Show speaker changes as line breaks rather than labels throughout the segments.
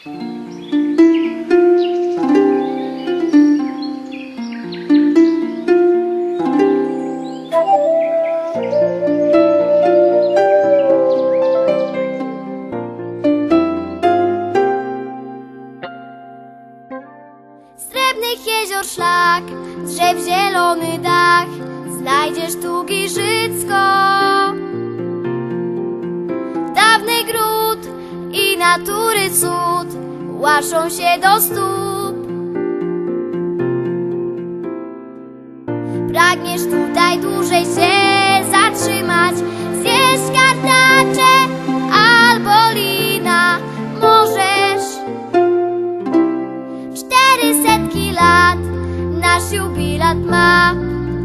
Srebrnych jezior szlak, drzew zielony dach, znajdziesz tu Giżycko. Dawny i natury cud łaszą się do stóp. Pragniesz tutaj dłużej się zatrzymać, zjeść kartacze albo lina, możesz cztery setki lat nasz jubilat ma,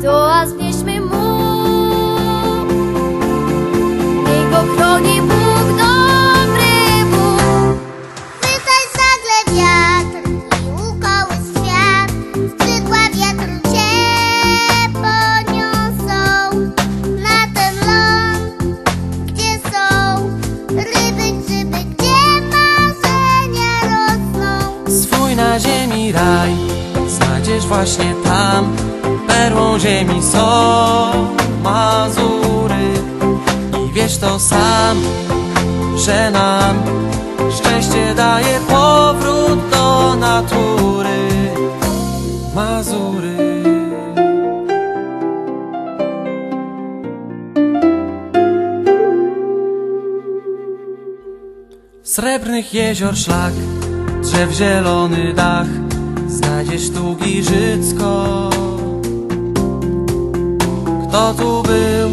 to a znieśmy mu. Niech go chroni
właśnie tam. Perłą ziemi są Mazury. I wiesz to sam, że nam szczęście daje powrót do natury. Mazury. Srebrnych jezior szlak, drzew zielony dach, znajdziesz tu Giżycko. Kto tu był,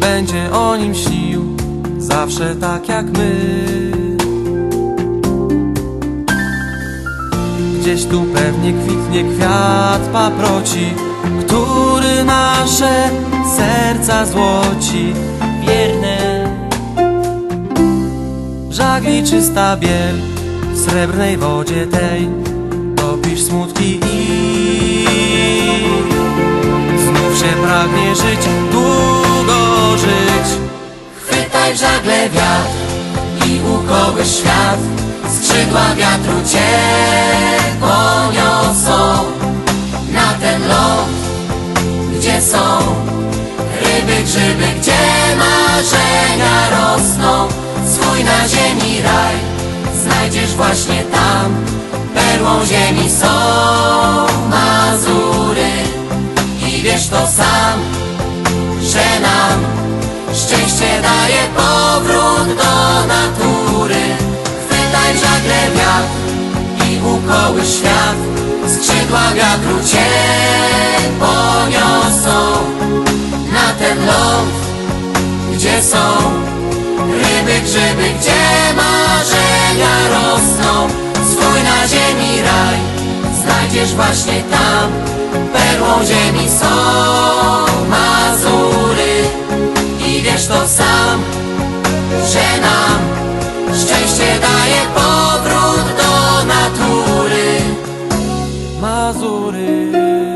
będzie o nim śnił, zawsze tak jak my. Gdzieś tu pewnie kwitnie kwiat paproci, który nasze serca złoci. Wierne żagli czysta biel W srebrnej wodzie tej Smutki i Znów się pragnie żyć, długo żyć Chwytaj w żagle wiatr i ukoły świat Skrzydła wiatru cię poniosą Na ten ląd, gdzie są ryby, grzyby, gdzie marzenia rosną. Swój na ziemi raj znajdziesz właśnie tam. Perłą ziemi są Mazury i wiesz to sam, że nam szczęście daje powrót do natury. Chwytaj żagle wiatr i ukoły świat. Skrzydła wiatru cię poniosą na ten ląd, gdzie są ryby, grzyby, gdzie marzenia rosną znajdziesz właśnie tam. Perłą ziemi są Mazury. I wiesz to sam, że nam szczęście daje powrót do natury. Mazury.